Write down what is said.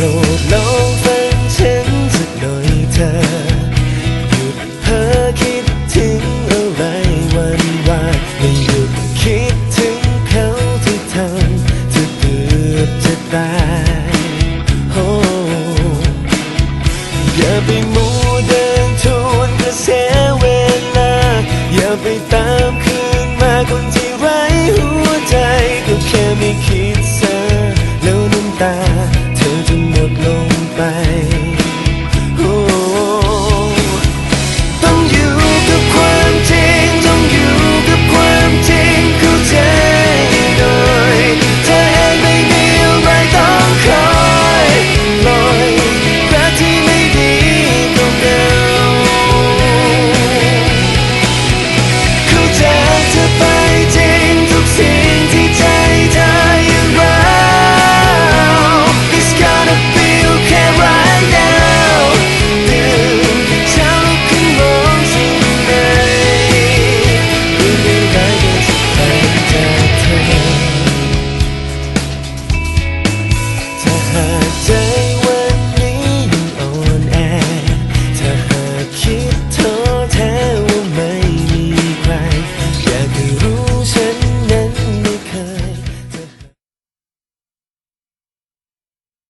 รดลอฟังฉันสักหน่ยเธอ หยุดเพ้อคิดถึงอะไรวันวานและหยุดคิดถึงเขาที่ทำเธอเกือบจะตายโอ้อย่าไปมัเดินทวนกระแสเวลา อย่าไปตามคืนมาคน time